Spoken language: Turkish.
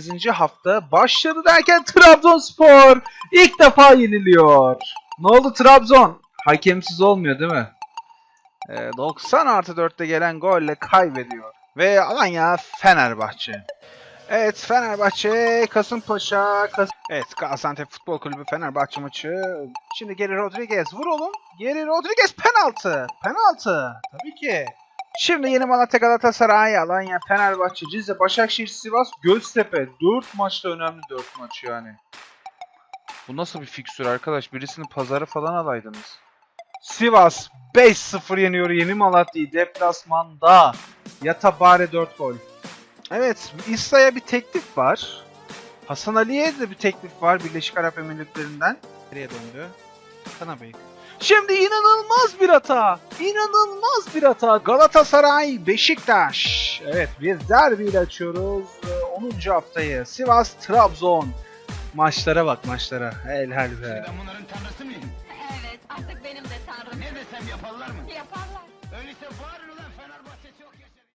8. hafta başladı derken Trabzonspor ilk defa yeniliyor. Ne oldu Trabzon? Hakemsiz olmuyor değil mi? Ee, 90 artı 4'te gelen golle kaybediyor. Ve Alanya Fenerbahçe. Evet Fenerbahçe, Kasımpaşa, Kas Evet Gaziantep Futbol Kulübü Fenerbahçe maçı. Şimdi Geri Rodriguez vur. Geri Rodriguez penaltı. Penaltı. Tabii ki. Şimdi Yeni Malatya Galatasaray, Alanya, Fenerbahçe, Rize, Başakşehir, Sivas, Göztepe. 4 maçta önemli 4 maç yani. Bu nasıl bir fikstür arkadaş? Birisini pazarı falan alaydınız. Sivas 5-0 yeniyor Yeni Malatya'yı deplasmanda. Yata bari 4 gol. Evet, İsa'ya bir teklif var. Hasan Ali'ye de bir teklif var Birleşik Arap Emirlikleri'nden. Nereye döndü? Kanabıyık. Şimdi inanılmaz bir hata. İnanılmaz bir hata. Galatasaray, Beşiktaş. Evet bir derbiyle açıyoruz. Ee, 10. haftayı. Sivas, Trabzon. Maçlara bak maçlara. Helal be. Ben bunların tanrısı mıyım? Evet, artık benim de tanrım. Ne desem yaparlar mı? Yaparlar. Öyleyse